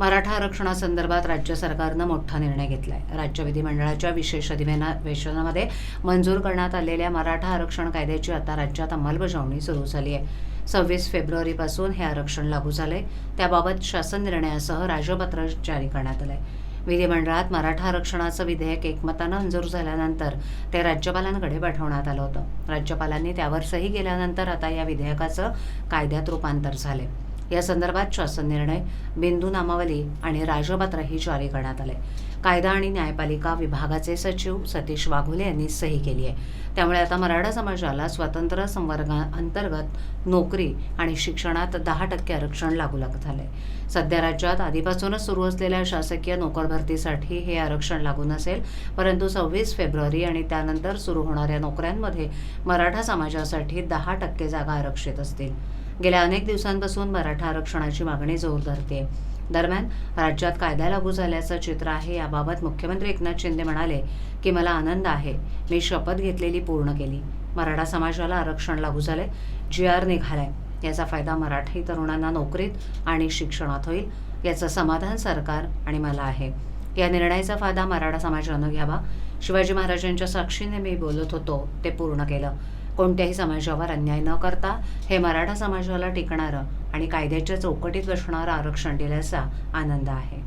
मराठा आरक्षणासंदर्भात राज्य सरकारनं मोठा निर्णय घेतलाय. राज्य विधिमंडळाच्या विशेष अधिवेशनामध्ये मंजूर करण्यात आलेल्या मराठा आरक्षण कायद्याची आता राज्यात अंमलबजावणी सुरू झाली आहे सव्वीस फेब्रुवारीपासून हे आरक्षण लागू झालं आहे त्याबाबत शासन निर्णयासह राजपत्र जारी करण्यात आलं आहे विधिमंडळात मराठा आरक्षणाचं विधेयक एकमतानं मंजूर झाल्यानंतर ते राज्यपालांकडे पाठवण्यात आलं होतं. राज्यपालांनी त्यावर सही केल्यानंतर आता या विधेयकाचं कायद्यात रूपांतर झाले या संदर्भात शासन निर्णय बिंदू नामावली आणि राजपत्रही जारी करण्यात आले. कायदा आणि न्यायपालिका विभागाचे सचिव सतीश वाघोले यांनी सही केली आहे. त्यामुळे आता मराठा समाजाला स्वतंत्र संवर्गाअंतर्गत नोकरी आणि शिक्षणात दहा टक्के आरक्षण लागू लागत आले सध्या राज्यात आधीपासूनच सुरू असलेल्या शासकीय नोकर भरतीसाठी हे आरक्षण लागू नसेल परंतु सव्वीस फेब्रुवारी आणि त्यानंतर सुरू होणाऱ्या नोकऱ्यांमध्ये मराठा समाजासाठी दहा टक्के जागा आरक्षित असतील. गेल्या अनेक दिवसांपासून मराठा आरक्षणाची मागणी जोर धरते दरम्यान राज्यात कायदा लागू झाल्याचं चित्र आहे याबाबत मुख्यमंत्री एकनाथ शिंदे म्हणाले की मला आनंद आहे. मी शपथ घेतलेली पूर्ण केली. मराठा समाजाला आरक्षण लागू झाले जी आर निघालाय. याचा फायदा मराठी तरुणांना नोकरीत आणि शिक्षणात होईल याचं समाधान सरकार आणि मला आहे. या निर्णयाचा फायदा मराठा समाजानं घ्यावा. शिवाजी महाराजांच्या साक्षीने मी बोलत होतो. ते पूर्ण केलं. कोणत्याही समाजावर अन्याय न करता हे मराठा समाजाला टिकणारं आणि कायद्याच्या चौकटीत बसणारं आरक्षण दिल्याचा आनंद आहे.